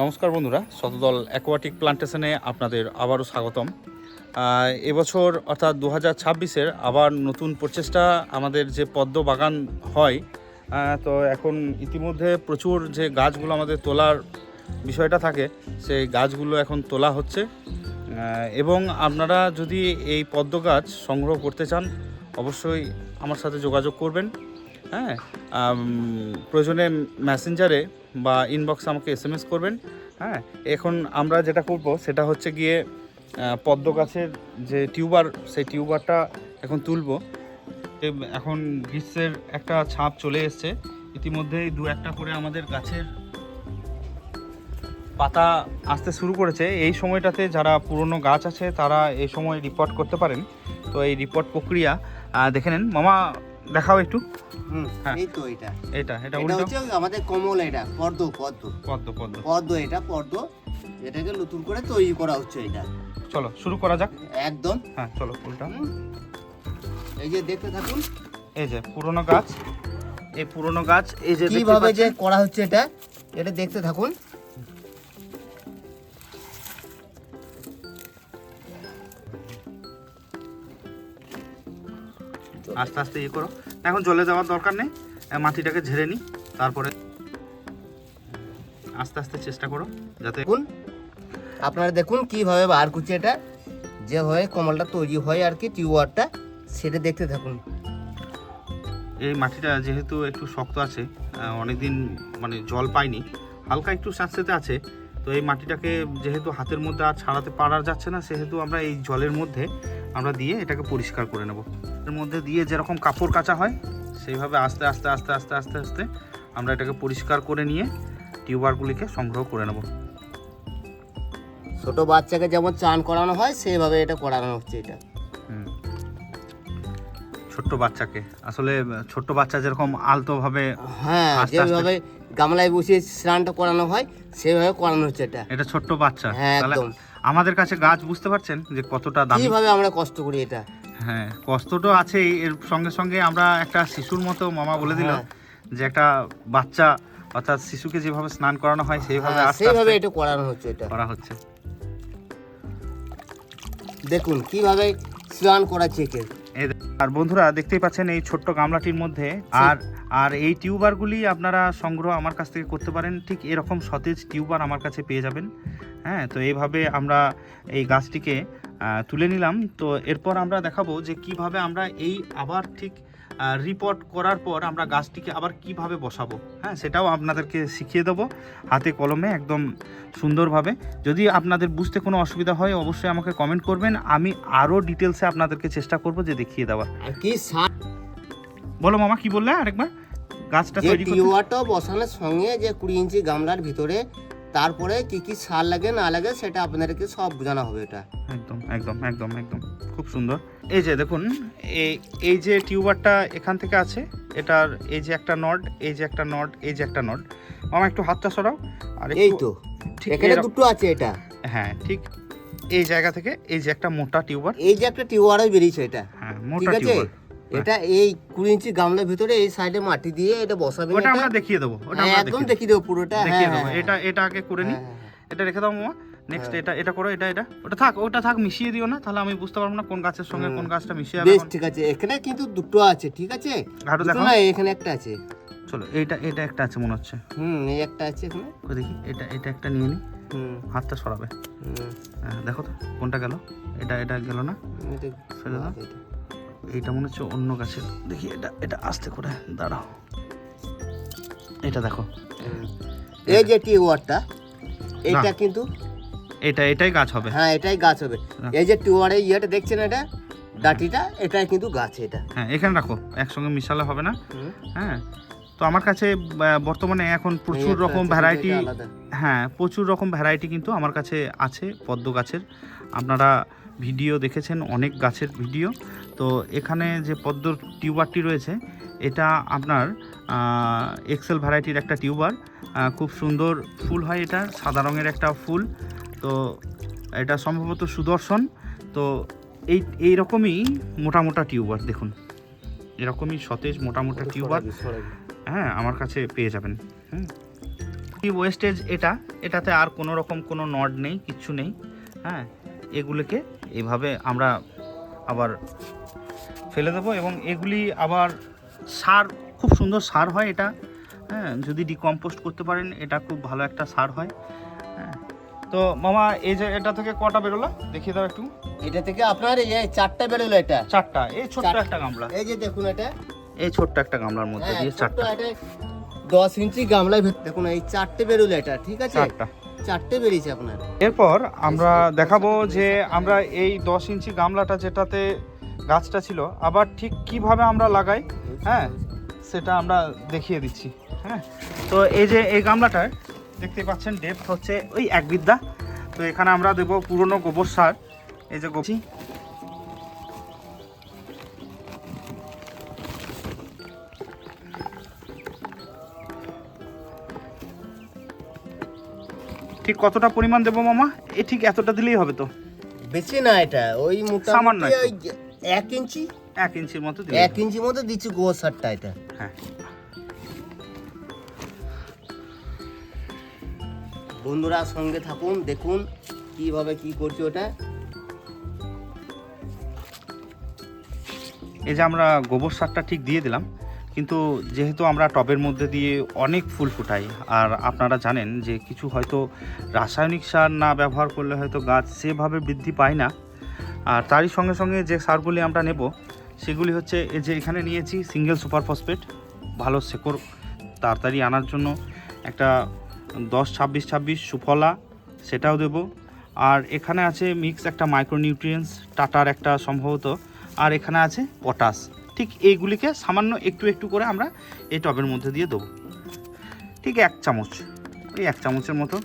নমস্কার বন্ধুরা শতদল অ্যাকোয়াটিক প্লান্টেশনে আপনাদের আবারও স্বাগতম। এবছর অর্থাৎ দু হাজার ছাব্বিশের আবার নতুন প্রচেষ্টা আমাদের যে পদ্ম বাগান হয় তো এখন ইতিমধ্যে প্রচুর যে গাছগুলো আমাদের তোলার বিষয়টা থাকে, সেই গাছগুলো এখন তোলা হচ্ছে। এবং আপনারা যদি এই পদ্ম গাছ সংগ্রহ করতে চান, অবশ্যই আমার সাথে যোগাযোগ করবেন। হ্যাঁ প্রয়োজনে মেসেঞ্জারে বা ইনবক্সে আমাকে এস এম এস করবেন হ্যাঁ? এখন আমরা যেটা করব সেটা হচ্ছে গিয়ে পদ্ম গাছের যে টিউবার, সেই টিউবারটা এখন তুলব। এখন গ্রীষ্মের একটা ছাপ চলে এসছে। ইতিমধ্যেই দু একটা করে আমাদের গাছের পাতা আসতে শুরু করেছে। এই সময়টাতে যারা পুরনো গাছ আছে তারা এই সময় রিপোর্ট করতে পারেন। তো এই রিপোর্ট প্রক্রিয়া দেখে নেন। মামা দেখাও একটু। হুম, হ্যাঁ। এই তো এটা। এটা এটা এটা হচ্ছে আমাদের কমল এটা পদ্ম পদ্ম। পদ্ম পদ্ম। পদ্ম এটা পদ্ম। এটাকে নতুন করে তৈরি করা হচ্ছে এটা। চলো শুরু করা যাক। একদম। হ্যাঁ চলো উল্টা। এই যে দেখতে থাকুন। এই যে পুরনো গাছ এই পুরনো গাছ এই যে কীভাবে যে করা হচ্ছে এটা এটা দেখতে থাকুন। আস্তে আস্তে ইয়ে করো। এখন জলে দেওয়ার দরকার নেই মাটিটাকে ঝেড়ে নিই তারপরে আস্তে আস্তে চেষ্টা করো যাতে দেখুন আপনারা দেখুন কীভাবে বার করছে এটা। যেভাবে কমলটা তৈরি হয় আর কি টিউবারটা সেটা দেখতে থাকুন। এই মাটিটা যেহেতু একটু শক্ত আছে অনেক দিন মানে জল পাইনি হালকা একটু স্যাঁতস্যাঁতে আছে তো এই মাটিটাকে যেহেতু হাতের মধ্যে আর ছাড়াতে পারা যাচ্ছে না, সেহেতু আমরা এই জলের মধ্যে আমরা দিয়ে এটাকে পরিষ্কার করে নেব এর মধ্যে দিয়ে যেরকম কাপড় কাঁচা হয়, সেইভাবে আস্তে আস্তে আস্তে আস্তে আস্তে আস্তে আমরা এটাকে পরিষ্কার করে নিয়ে টিউবারগুলিকে সংগ্রহ করে নেব ছোটো বাচ্চাকে যেমন চান করানো হয়, সেইভাবে এটা করানো হচ্ছে এটা। ছোট্ট বাচ্চাকে। আসলে ছোট্ট বাচ্চা যেরকম আলতোভাবে হ্যাঁ যেভাবে গামলায় বসিয়ে স্নানটা করানো হয় সেভাবে করানো হচ্ছে এটা। এটা ছোট্ট বাচ্চা। হ্যাঁ একদম। আমাদের কাছে গাছ বুঝতে পারছেন যে কতটা দামি। কীভাবে আমরা কষ্ট করি এটা? হ্যাঁ কষ্ট তো আছেই। এর সঙ্গে সঙ্গে আমরা একটা শিশুর মতো মামা বলে দিল হ্যাঁ। যে একটা বাচ্চা অর্থাৎ শিশুকে যেভাবে স্নান করানো হয় সেইভাবে হ্যাঁ, সেইভাবে এটা করানো হচ্ছে এটা। করা হচ্ছে। দেখুন কীভাবে স্নান করাচ্ছে একে আর বন্ধুরা দেখতেই পাচ্ছেন এই ছোট্ট গামলাটির মধ্যে। আর আর এই টিউবারগুলি আপনারা সংগ্রহ আমার কাছ থেকে করতে পারেন। ঠিক এরকম সতেজ টিউবার আমার কাছে পেয়ে যাবেন। হ্যাঁ তো এইভাবে আমরা এই গাছটিকে তুলে নিলাম। তো এরপর আমরা দেখাবো যে কীভাবে আমরা এই আবার ঠিক রিপোর্ট করার পর আমরা গাছটিকে আবার কীভাবে বসাবো? হ্যাঁ সেটাও আপনাদেরকে শিখিয়ে দেবো। হাতে কলমে একদম সুন্দরভাবে। যদি আপনাদের বুঝতে কোনো অসুবিধা হয় অবশ্যই আমাকে কমেন্ট করবেন। আমি আরও ডিটেলসে আপনাদেরকে চেষ্টা করব যে দেখিয়ে দেওয়ার। কি সার বলো মামা কি বললে আরেকবার? গাছটা তৈরি বসানোর সঙ্গে যে কুড়ি ইঞ্চি গামলার ভিতরে তারপরে কি কি সার লাগে না লাগে সেটা আপনাদেরকে সব বোঝানো হবে এটা। একদম একদম একদম একদম। খুব সুন্দর। এই যে দেখুন এই এই যে টিউবারটা এখান থেকে আছে এটার এই যে একটা নট এই যে একটা নট এই যে একটা নট মামা একটু হাতটা সরাও আর এই তো ঠিক এখানে দুটো আছে এটা। হ্যাঁ ঠিক এই জায়গা থেকে এই যে একটা মোটা টিউবার। এই যে একটা টিউবারও বেরিয়েছে এটা। হ্যাঁ মোটা টিউবার এটা এই কুড়ি ইঞ্চি গামলার ভিতরে এই সাইডে মাটি দিয়ে এটা বসাবেন ওটা। আমরা দেখিয়ে দেবো ওটা হ্যাঁ, আমরা একদম দেখিয়ে দেবো। পুরোটা দেখিয়ে হ্যাঁ, দেবো। হ্যাঁ, এটা এটা আগে করে হ্যাঁ, হ্যাঁ, এটা রেখে দাও মামা। নেক্সট হ্যাঁ। এটা এটা করো এটা এটা। ওটা থাক ওটা থাক মিশিয়ে দিও না তাহলে আমি বুঝতে পারব না কোন গাছের সঙ্গে কোন গাছটা মিশিয়ে বেশ ঠিক আছে। এখানে কিন্তু দুটো আছে ঠিক আছে? ঘাটু দেখো। না এখানে একটা আছে। চলো এইটা এটা একটা আছে মনে হচ্ছে। হুম এই একটা আছে এখানে। ওই দেখি এটা এটা একটা নিয়ে নি। হুম। হাতটা সরাবে। হ্যাঁ, দেখো তো কোনটা গেল? এটা এটা গেল না? ফেলে দাও। এইটা মনে হচ্ছে অন্য গাছের। দেখি এটা এটা আস্তে করে দাঁড়াও। এটা দেখো। এই যে টিউবারটা এটা কিন্তু এটা এটাই গাছ হবে। হ্যাঁ এটাই গাছ হবে। হ্যাঁ। এই যে টিউবারের ইয়েটা দেখছেন এটা? ডাটিটা এটাই কিন্তু গাছ এটা। হ্যাঁ এখানে রাখো একসঙ্গে মিশালে হবে না। হ্যাঁ তো আমার কাছে বর্তমানে এখন প্রচুর রকম ভ্যারাইটি হ্যাঁ প্রচুর রকম ভ্যারাইটি কিন্তু আমার কাছে আছে পদ্ম গাছের। আপনারা ভিডিও দেখেছেন অনেক গাছের ভিডিও। তো এখানে যে পদ্ম টিউবারটি রয়েছে এটা আপনার এক্সেল ভ্যারাইটির একটা টিউবার খুব সুন্দর ফুল হয় এটা সাদা রঙের একটা ফুল। তো এটা সম্ভবত সুদর্শন। তো এই এই রকমই মোটা মোটা টিউবার দেখুন। এরকমই সতেজ মোটা মোটা টিউবার। হ্যাঁ আমার কাছে পেয়ে যাবেন। হুম। ওয়েস্টেজ এটা এটাতে আর কোনো রকম কোনো নড নেই কিচ্ছু নেই। হ্যাঁ এগুলোকে এইভাবে আমরা আবার ফেলে দেবো এবং এগুলি আবার সার খুব সুন্দর সার হয় এটা। হ্যাঁ যদি ডিকম্পোস্ট করতে পারেন এটা খুব ভালো একটা সার হ্যাঁ। তো মামা এই যে এটা থেকে কটা বেরোলো? দেখিয়ে দাও একটু। এটা থেকে আপনার এই চারটা বেরোলো এটা। চারটা। এই ছোট্ট একটা গামলা। এই যে দেখুন এটা। এই ছোট্ট একটা গামলার মধ্যে হ্যাঁ, দিয়ে চারটা। দশ ইঞ্চি গামলায় ভেতর দেখুন এই চারটে বেরোলো এটা ঠিক আছে? চারটা। চারটে বেরিয়েছে আপনার। এরপর আমরা দেখাবো যে আমরা এই দশ ইঞ্চি গামলাটা যেটাতে গাছটা ছিল আবার ঠিক কীভাবে আমরা লাগাই হ্যাঁ সেটা আমরা দেখিয়ে দিচ্ছি হ্যাঁ? তো এই যে এই গামলাটার দেখতে পাচ্ছেন ডেপথ হচ্ছে ওই এক বিদ্যা। তো এখানে আমরা দেবো পুরনো গোবর সার। এই যে গোবর ঠিক কতটা পরিমাণ দেবো মামা? এ ঠিক এতটা দিলেই হবে তো। বেশি না এটা ওই সামান্য। এক ইঞ্চি। এক ইঞ্চির মতো এক ইঞ্চি মতো দিচ্ছি গোবর সারটা এটা। হ্যাঁ। বন্ধুরা সঙ্গে থাকুন, দেখুন কীভাবে কি করছি ওটা। এই যে আমরা গোবর সারটা ঠিক দিয়ে দিলাম, কিন্তু যেহেতু আমরা টবের মধ্যে দিয়ে অনেক ফুল ফুটাই, আর আপনারা জানেন যে কিছু হয়তো রাসায়নিক সার না ব্যবহার করলে হয়তো গাছ সেভাবে বৃদ্ধি পায় না। আর তারই সঙ্গে সঙ্গে যে সারগুলি আমরা নেব, সেগুলি হচ্ছে এই যে এখানে নিয়েছি সিঙ্গেল সুপার ফসফেট, ভালো শেকড় তাড়াতাড়ি আনার জন্য একটা দশ, ছাব্বিশ ছাব্বিশ, সুফলা, সেটাও দেব। আর এখানে আছে মিক্স একটা মাইক্রোনিউট্রিয়েন্টস টাটার একটা সম্ভবত। আর এখানে আছে পটাশ ঠিক এইগুলিকে সামান্য একটু একটু করে আমরা এই টবের মধ্যে দিয়ে দেবো। ঠিক এক চামচ। ওই এক চামচের মতো।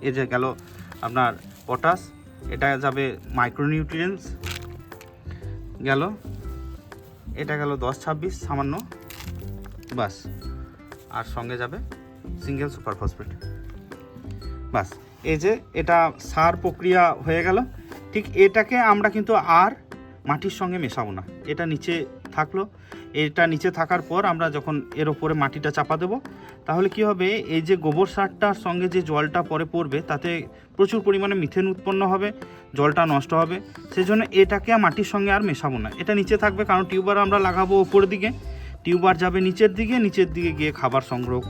এই যে গেল আপনার পটাশ এটা যাবে মাইক্রোনিউট্রিয়েন্টস গেল। এটা গেল দশ, ছাব্বিশ, সামান্য। বাস আর সঙ্গে যাবে সিঙ্গেল সুপার ফসফেট বাস এই যে এটা সার প্রক্রিয়া হয়ে গেল। ঠিক এটাকে আমরা কিন্তু আর মাটির সঙ্গে মেশাবো না। এটা নিচে থাকল। এটা নিচে থাকার পর আমরা যখন এর ওপরে মাটিটা চাপা দেবো, তাহলে কি হবে? এই যে গোবর সারটার সঙ্গে যে জলটা পরে পড়বে, তাতে প্রচুর পরিমাণে মিথেন উৎপন্ন হবে, জলটা নষ্ট হবে। সেই জন্য এটাকে মাটির সঙ্গে আর মেশাবো না। এটা নিচে থাকবে কারণ টিউবার আমরা লাগাবো ওপরের দিকে। টিউবার যাবে নিচের দিকে নিচের দিকে গিয়ে খাবার সংগ্রহ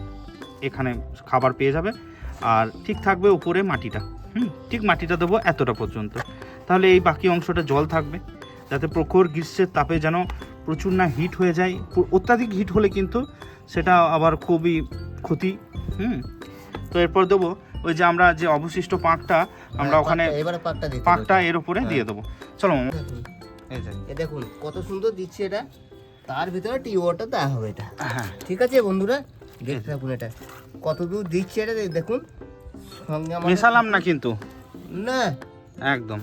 এখানে খাবার পেয়ে যাবে। আর ঠিক থাকবে উপরে মাটিটা। হুম ঠিক মাটিটা দেবো এতটা পর্যন্ত। তাহলে এই বাকি অংশটা জল থাকবে যাতে প্রখর গ্রীষ্মের তাপে যেন প্রচুর না হিট হয়ে যায়। অত্যাধিক হিট হলে কিন্তু সেটা আবার খুবই ক্ষতি হুম। তো এরপর দেবো ওই যে আমরা যে অবশিষ্ট পাঁকটা আমরা হ্যাঁ, ওখানে এবারে পাঁকটা এর উপরে দিয়ে দেবো। চলো মামা। দেখুন, কত সুন্দর দিচ্ছি এটা। তার ভিতরে টিউবারটা দেওয়া হবে এটা। হ্যাঁ। ঠিক আছে বন্ধুরা? দেখতে থাকুন এটা। কত দূর দিচ্ছি এটা দেখুন। সঙ্গে মেশালাম না কিন্তু। না। একদম।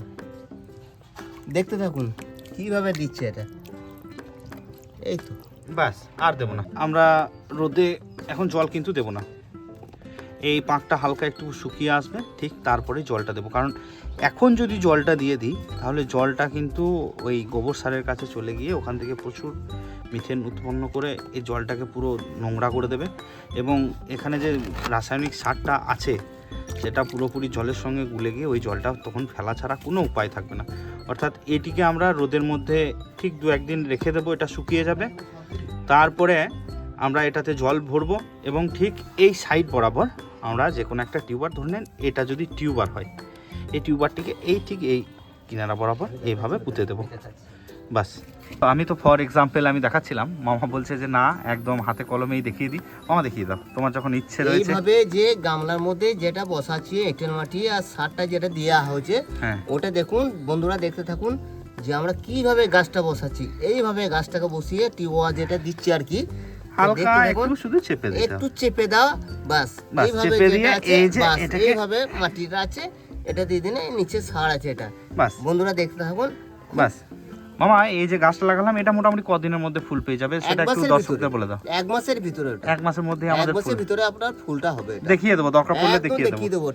দেখতে থাকুন কীভাবে দিচ্ছে এটা। এই তো। ব্যাস আর দেবো না। আমরা রোদে এখন জল কিন্তু দেবো না। এই পাঁকটা হালকা একটু শুকিয়ে আসবে, ঠিক তারপরে জলটা দেবো। কারণ এখন যদি জলটা দিয়ে দিই, তাহলে জলটা কিন্তু ওই গোবর সারের কাছে চলে গিয়ে ওখান থেকে প্রচুর মিথেন উৎপন্ন করে এই জলটাকে পুরো নোংরা করে দেবে। এবং এখানে যে রাসায়নিক সারটা আছে, সেটা পুরোপুরি জলের সঙ্গে গুলে গিয়ে ওই জলটা তখন ফেলা ছাড়া কোনো উপায় থাকবে না। অর্থাৎ এটিকে আমরা রোদের মধ্যে ঠিক দু একদিন রেখে দেবো, এটা শুকিয়ে যাবে। তারপরে আমরা এটাতে জল ভরবো এবং ঠিক এই সাইড বরাবর আমরা যে কোনো একটা টিউবার ধরে নেন এটা যদি টিউবার হয় এই টিউবারটিকে এই ঠিক এই কিনারা বরাবর এইভাবে পুঁতে দেবো। বাস। তো আমি তো ফর এক্সাম্পল আমি দেখাচ্ছিলাম মামা বলছে যে না একদম হাতে কলমেই দেখিয়ে দিই। মামা দেখিয়ে দাও তোমার যখন ইচ্ছে রয়েছে। এইভাবে যে গামলার মধ্যে যেটা বসাচ্ছি এঁটেল মাটি আর সারটা যেটা দেওয়া হয়েছে হ্যাঁ। ওটা দেখুন বন্ধুরা দেখতে থাকুন যে আমরা কীভাবে গাছটা বসাচ্ছি। এইভাবে গাছটাকে বসিয়ে টিউবা যেটা দিচ্ছি আর কি হালকা একটু শুধু চেপে দিতে একটু চেপে দাও বাস। এইভাবে চেপে যেটা দিয়ে আছে, এই যে বাস, এটাকে- এইভাবে মাটিটা আছে এটা দিয়ে দিনে নিচে সার আছে এটা। বাস। বন্ধুরা দেখতে থাকুন। বাস। মামা এই যে গাছটা লাগালাম এটা মোটামুটি কদিনের মধ্যে ফুল পেয়ে যাবে? সেটা একটু দর্শকদের বলে দাও। এক মাসের ভিতরে এক মাসের মধ্যে এক আমাদের মাসের ভিতরে আপনার ফুলটা হবে দেখিয়ে দেবো দরকার পড়লে দেখিয়ে দেবো। দেখিয়ে দেবো